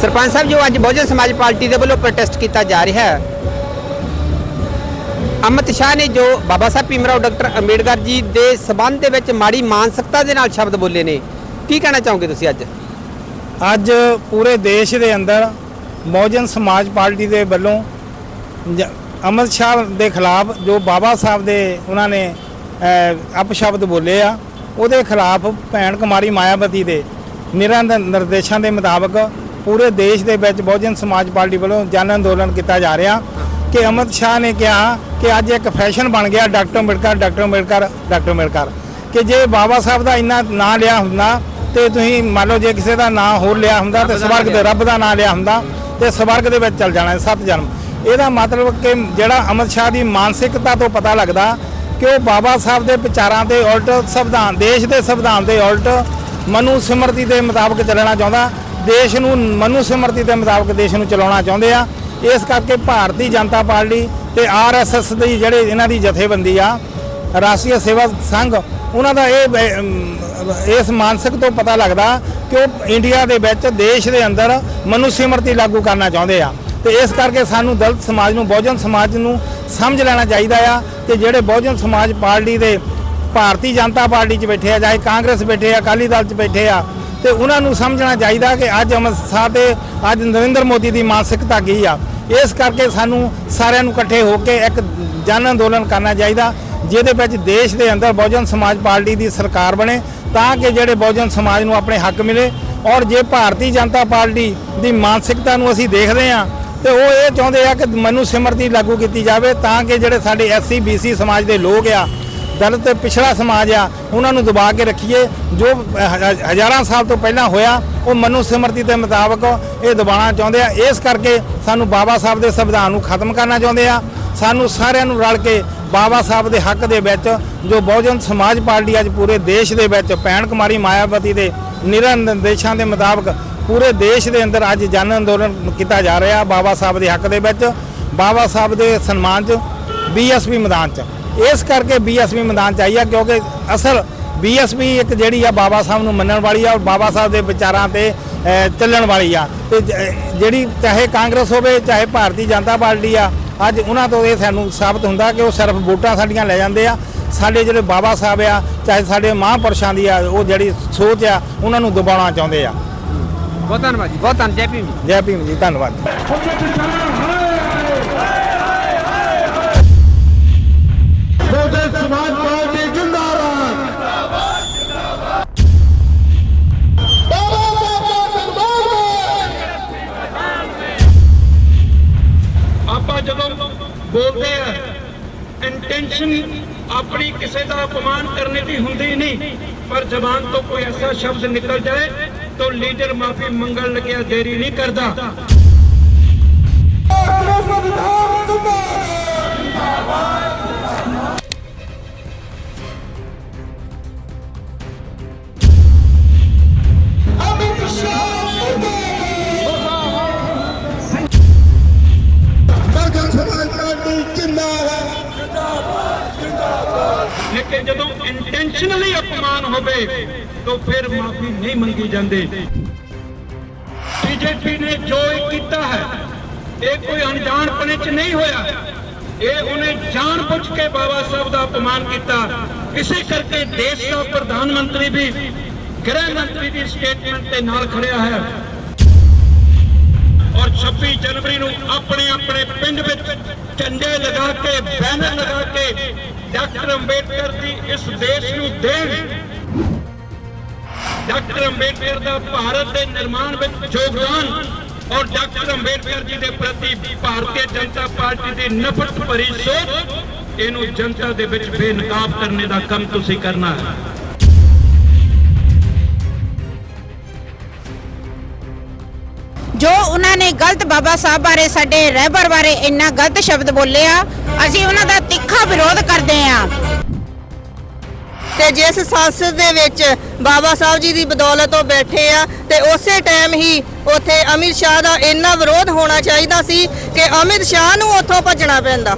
ਸਰਪੰਚ ਸਾਹਿਬ, ਜੋ ਅੱਜ ਬਹੁਜਨ ਸਮਾਜ ਪਾਰਟੀ ਦੇ ਵੱਲੋਂ ਪ੍ਰੋਟੈਸਟ ਕੀਤਾ ਜਾ ਰਿਹਾ ਹੈ, ਅਮਿਤ ਸ਼ਾਹ ਨੇ ਜੋ ਬਾਬਾ ਸਾਹਿਬ ਭੀਮਰਾਓ ਡਾਕਟਰ ਅੰਬੇਡਕਰ ਜੀ ਦੇ ਸਬੰਧ ਦੇ ਵਿੱਚ ਮਾੜੀ ਮਾਨਸਿਕਤਾ ਦੇ ਨਾਲ ਸ਼ਬਦ ਬੋਲੇ ਨੇ, ਕੀ ਕਹਿਣਾ ਚਾਹੋਗੇ ਤੁਸੀਂ ਅੱਜ? ਅੱਜ ਪੂਰੇ ਦੇਸ਼ ਦੇ ਅੰਦਰ ਬਹੁਜਨ ਸਮਾਜ ਪਾਰਟੀ ਦੇ ਵੱਲੋਂ ਜ- ਅਮਿਤ ਸ਼ਾਹ ਦੇ ਖਿਲਾਫ ਜੋ ਬਾਬਾ ਸਾਹਿਬ ਦੇ ਉਹਨਾਂ ਨੇ ਅਪਸ਼ਬਦ ਬੋਲੇ ਆ, ਉਹਦੇ ਖਿਲਾਫ ਭੈਣ ਕੁਮਾਰੀ ਮਾਇਆਵਤੀ ਦੇ ਨਿਰੰਦਰ ਨਿਰਦੇਸ਼ਾਂ ਦੇ ਮੁਤਾਬਕ ਪੂਰੇ ਦੇਸ਼ ਦੇ ਵਿੱਚ ਬਹੁਜਨ ਸਮਾਜ ਪਾਰਟੀ ਵੱਲੋਂ ਜਨ ਅੰਦੋਲਨ ਕੀਤਾ ਜਾ ਰਿਹਾ। ਕਿ ਅਮਿਤ ਸ਼ਾਹ ਨੇ ਕਿਹਾ ਕਿ ਅੱਜ ਇੱਕ ਫੈਸ਼ਨ ਬਣ ਗਿਆ doctor Ambedkar doctor Ambedkar doctor Ambedkar. ਕਿ ਜੇ ਬਾਬਾ ਸਾਹਿਬ ਦਾ ਇੰਨਾ ਨਾਂ ਲਿਆ ਹੁੰਦਾ ਤੇ ਤੁਸੀਂ ਮੰਨ ਲਓ ਜੇ ਕਿਸੇ ਦਾ ਨਾਂ ਹੋਰ ਲਿਆ ਹੁੰਦਾ ਤੇ ਸਵਰਗ ਦੇ ਰੱਬ ਦਾ ਨਾਂ ਲਿਆ ਹੁੰਦਾ ਤੇ ਸਵਰਗ ਦੇ ਵਿੱਚ ਚਲ ਜਾਣਾ ਸੱਤ ਜਨਮ। ਇਹਦਾ ਮਤਲਬ ਕਿ ਜਿਹੜਾ ਅਮਿਤ ਸ਼ਾਹ ਦੀ ਮਾਨਸਿਕਤਾ ਤੋਂ ਪਤਾ ਲੱਗਦਾ ਕਿ ਉਹ ਬਾਬਾ ਸਾਹਿਬ ਦੇ ਵਿਚਾਰਾਂ ਦੇ ਉਲਟ ਸੰਵਿਧਾਨ ਦੇਸ਼ ਦੇ ਸੰਵਿਧਾਨ ਦੇ ਉਲਟ ਮਨੂ ਸਿਮਰਤੀ ਦੇ ਮੁਤਾਬਕ ਚੱਲਣਾ ਚਾਹੁੰਦਾ। ਦੇਸ਼ ਨੂੰ ਮਨੂ ਸਿਮਰਤੀ ਦੇ ਮੁਤਾਬਕ ਦੇਸ਼ ਨੂੰ ਚਲਾਉਣਾ ਚਾਹੁੰਦੇ ਆ। ਇਸ ਕਰਕੇ ਭਾਰਤੀ ਜਨਤਾ ਪਾਰਟੀ ਤੇ ਆਰਐਸਐਸ ਦੀ ਜਿਹੜੇ ਇਹਨਾਂ ਦੀ ਜਥੇਬੰਦੀ ਆ, ਰਾਸ਼ਟਰੀ ਸੇਵਾ ਸੰਘ, ਉਹਨਾਂ ਦਾ ਇਹ ਇਸ ਮਾਨਸਿਕ ਤੋਂ ਪਤਾ ਲੱਗਦਾ ਕਿ ਉਹ ਇੰਡੀਆ ਦੇ ਵਿੱਚ ਦੇਸ਼ ਦੇ ਅੰਦਰ ਮਨੁ ਸਿਮਰਤੀ ਲਾਗੂ ਕਰਨਾ ਚਾਹੁੰਦੇ ਆ। ਤੇ ਇਸ ਕਰਕੇ ਸਾਨੂੰ ਦਲਿਤ ਸਮਾਜ ਨੂੰ, ਬਹੁਜਨ ਸਮਾਜ ਨੂੰ ਸਮਝ ਲੈਣਾ ਚਾਹੀਦਾ ਆ ਕਿ ਜਿਹੜੇ ਬਹੁਜਨ ਸਮਾਜ ਪਾਰਟੀ ਦੇ ਭਾਰਤੀ ਜਨਤਾ ਪਾਰਟੀ 'ਚ ਬੈਠੇ ਆ, ਚਾਹੇ ਕਾਂਗਰਸ ਬੈਠੇ ਆ, ਅਕਾਲੀ ਦਲ 'ਚ ਬੈਠੇ ਆ ਤੇ ਉਹਨਾਂ ਨੂੰ ਸਮਝਣਾ ਚਾਹੀਦਾ ਕਿ ਅੱਜ ਅਮਿਤ ਸ਼ਾਹ ਤੇ ਅੱਜ ਨਰਿੰਦਰ ਮੋਦੀ ਦੀ ਮਾਨਸਿਕਤਾ ਕੀ ਆ। ਇਸ ਕਰਕੇ ਸਾਨੂੰ ਸਾਰਿਆਂ ਨੂੰ ਇਕੱਠੇ ਹੋ ਕੇ ਇੱਕ ਜਨ ਅੰਦੋਲਨ ਕਰਨਾ ਚਾਹੀਦਾ, ਜਿਹਦੇ ਵਿੱਚ ਦੇਸ਼ ਦੇ ਅੰਦਰ ਬਹੁਜਨ ਸਮਾਜ ਪਾਰਟੀ ਦੀ ਸਰਕਾਰ ਬਣੇ, ਤਾਂ ਕਿ ਜਿਹੜੇ ਬਹੁਜਨ ਸਮਾਜ ਨੂੰ ਆਪਣੇ ਹੱਕ ਮਿਲੇ। ਔਰ ਜੇ ਭਾਰਤੀ ਜਨਤਾ ਪਾਰਟੀ ਦੀ ਮਾਨਸਿਕਤਾ ਨੂੰ ਅਸੀਂ ਦੇਖਦੇ ਹਾਂ, ਤੇ ਉਹ ਇਹ ਚਾਹੁੰਦੇ ਆ ਕਿ ਮਨੂ ਸਿਮਰਤੀ ਲਾਗੂ ਕੀਤੀ ਜਾਵੇ, ਤਾਂ ਕਿ ਜਿਹੜੇ ਸਾਡੇ ਐਸਸੀ ਬੀਸੀ ਸਮਾਜ ਦੇ ਲੋਕ ਆ ਦਲਿਤ ਤੇ ਪਿਛੜਾ ਸਮਾਜ ਆ, ਉਹਨਾਂ ਨੂੰ ਦਬਾ ਕੇ ਰੱਖੀਏ। ਜੋ ਹਜ਼ਾਰਾਂ ਸਾਲ ਤੋਂ ਪਹਿਲਾਂ ਹੋਇਆ, ਉਹ ਮਨੂ ਸਿਮਰਤੀ ਦੇ ਮੁਤਾਬਕ ਇਹ ਦਬਾਉਣਾ ਚਾਹੁੰਦੇ ਆ। ਇਸ ਕਰਕੇ ਸਾਨੂੰ ਬਾਬਾ ਸਾਹਿਬ ਦੇ ਸੰਵਿਧਾਨ ਨੂੰ ਖਤਮ ਕਰਨਾ ਚਾਹੁੰਦੇ ਆ। ਸਾਨੂੰ ਸਾਰਿਆਂ ਨੂੰ ਰਲ ਕੇ ਬਾਬਾ ਸਾਹਿਬ ਦੇ ਹੱਕ ਦੇ ਵਿੱਚ, ਜੋ ਬਹੁਜਨ ਸਮਾਜ ਪਾਰਟੀ ਅੱਜ ਪੂਰੇ ਦੇਸ਼ ਦੇ ਵਿੱਚ, ਭੈਣ ਕੁਮਾਰੀ ਮਾਇਆਵਤੀ ਦੇ ਨਿਰੰਦੇਸ਼ਾਂ ਦੇ ਮੁਤਾਬਕ ਪੂਰੇ ਦੇਸ਼ ਦੇ ਅੰਦਰ ਅੱਜ ਜਨ ਅੰਦੋਲਨ ਕੀਤਾ ਜਾ ਰਿਹਾ ਬਾਬਾ ਸਾਹਿਬ ਦੇ ਹੱਕ ਦੇ ਵਿੱਚ। ਬਾਬਾ ਸਾਹਿਬ ਦੇ ਸਨਮਾਨ 'ਚ, ਬੀਐਸਪੀ ਮੈਦਾਨ 'ਚ। ਇਸ ਕਰਕੇ ਬੀਐਸਪੀ ਮੈਦਾਨ 'ਚ ਆਈ ਆ ਕਿਉਂਕਿ ਅਸਲ ਬੀਐਸਪੀ ਇੱਕ ਜਿਹੜੀ ਆ ਬਾਬਾ ਸਾਹਿਬ ਨੂੰ ਮੰਨਣ ਵਾਲੀ ਆ ਔਰ ਬਾਬਾ ਸਾਹਿਬ ਦੇ ਵਿਚਾਰਾਂ ਤੇ ਚੱਲਣ ਵਾਲੀ ਆ। ਤੇ ਜਿਹੜੀ ਚਾਹੇ ਕਾਂਗਰਸ ਹੋਵੇ ਚਾਹੇ ਭਾਰਤੀ ਜਨਤਾ ਪਾਰਟੀ ਆ ਅੱਜ ਉਹਨਾਂ ਤੋਂ ਇਹ ਸਾਨੂੰ ਸਾਬਤ ਹੁੰਦਾ ਕਿ ਉਹ ਸਿਰਫ ਵੋਟਾਂ ਸਾਡੀਆਂ ਲੈ ਜਾਂਦੇ ਆ। ਸਾਡੇ ਜਿਹੜੇ ਬਾਬਾ ਸਾਹਿਬ ਆ ਚਾਹੇ ਸਾਡੇ ਮਹਾਂਪੁਰਸ਼ਾਂ ਦੀ ਆ ਉਹ ਜਿਹੜੀ ਸੋਚ ਆ ਉਹਨਾਂ ਨੂੰ ਦਬਾਉਣਾ ਚਾਹੁੰਦੇ ਆ। ਬਹੁਤ ਧੰਨਵਾਦ ਜੀ ਬਹੁਤ ਧੰਨ ਜੈ ਭੀਮ ਜੀ। ਜੈ ਭੀਮ ਜੀ ਧੰਨਵਾਦ। ਬੋਲਦੇ ਆ ਇੰਟੈਂਸ਼ਨ ਆਪਣੀ ਕਿਸੇ ਦਾ ਅਪਮਾਨ ਕਰਨੇ ਦੀ ਹੁੰਦੀ ਨਹੀਂ, ਪਰ ਜ਼ਬਾਨ ਤੋਂ ਕੋਈ ਐਸਾ ਸ਼ਬਦ ਨਿਕਲ ਜਾਏ ਤਾਂ ਲੀਡਰ ਮਾਫੀ ਮੰਗਣ ਲੱਗਿਆ ਦੇਰੀ ਨਹੀਂ ਕਰਦਾ। ਸੰਵਿਧਾਨ ਲੇਕਿਨ ਜਦੋਂ ਇੰਟੈਂਸ਼ਨਲੀ ਅਪਮਾਨ ਹੋਵੇ, ਤਾਂ ਫਿਰ ਮਾਫੀ ਨਹੀਂ ਮੰਗੀ ਜਾਂਦੀ। ਬੀਜੇਪੀ ਨੇ ਜੋ ਕੀਤਾ ਹੈ, ਇਹ ਕੋਈ ਅਣਜਾਣਪਣੇ ਚ ਨਹੀਂ ਹੋਇਆ। ਇਹ ਉਹਨੇ ਜਾਣਬੁੱਝ ਕੇ ਬਾਬਾ ਸਾਹਿਬ ਦਾ ਅਪਮਾਨ ਕੀਤਾ। ਇਸੇ ਕਰਕੇ ਦੇਸ਼ ਦਾ ਪ੍ਰਧਾਨ ਮੰਤਰੀ ਵੀ, ਗ੍ਰਹਿ ਮੰਤਰੀ ਦੀ ਸਟੇਟਮੈਂਟ ਦੇ ਨਾਲ ਖੜਿਆ ਹੈ। ਔਰ 26 ਜਨਵਰੀ ਨੂੰ ਆਪਣੇ ਆਪਣੇ ਪਿੰਡ ਵਿੱਚ ਝੰਡੇ ਲਗਾ ਕੇ, ਬੈਨਰ ਲਗਾ ਕੇ ਡਾਕਟਰ ਅੰਬੇਡਕਰ ਦੀ ਇਸ ਦੇਸ਼ ਨੂੰ ਦੇਣ। ਡਾਕਟਰ ਅੰਬੇਡਕਰ ਦਾ ਭਾਰਤ ਦੇ ਨਿਰਮਾਣ ਵਿੱਚ ਯੋਗਦਾਨ ਔਰ ਡਾਕਟਰ ਅੰਬੇਡਕਰ ਜੀ ਦੇ ਪ੍ਰਤੀ ਭਾਰਤੀ ਜਨਤਾ ਪਾਰਟੀ ਦੀ ਨਫ਼ਰਤ ਭਰੀ ਸੋਚ, ਇਹਨੂੰ ਜਨਤਾ ਦੇ ਵਿੱਚ ਬੇਨਕਾਬ ਕਰਨੇ ਦਾ ਕੰਮ ਤੁਸੀਂ ਕਰਨਾ ਹੈ। ਉਹਨਾਂ ਗਲਤ ਬਾਬਾ ਸਾਹਿਬ ਬਾਰੇ, ਸਾਡੇ ਰਹਿਬਰ ਬਾਰੇ ਇੰਨਾ ਗਲਤ ਸ਼ਬਦ ਬੋਲੇ ਆ। ਅਸੀਂ ਉਹਨਾਂ ਦਾ ਤਿੱਖਾ ਵਿਰੋਧ ਕਰਦੇ ਆ। ਤੇ ਜਿਸ ਸੰਸਦ ਦੇ ਵਿੱਚ ਬਾਬਾ ਸਾਹਿਬ ਜੀ ਦੀ ਬਦੌਲਤ ਉਹ ਬੈਠੇ ਆ, ਤੇ ਉਸੇ ਟਾਈਮ ਹੀ ਉੱਥੇ ਅਮਿਤ ਸ਼ਾਹ ਦਾ ਇੰਨਾ ਵਿਰੋਧ ਹੋਣਾ ਚਾਹੀਦਾ ਸੀ ਕਿ ਅਮਿਤ ਸ਼ਾਹ ਨੂੰ ਉੱਥੋਂ ਭੱਜਣਾ ਪੈਂਦਾ।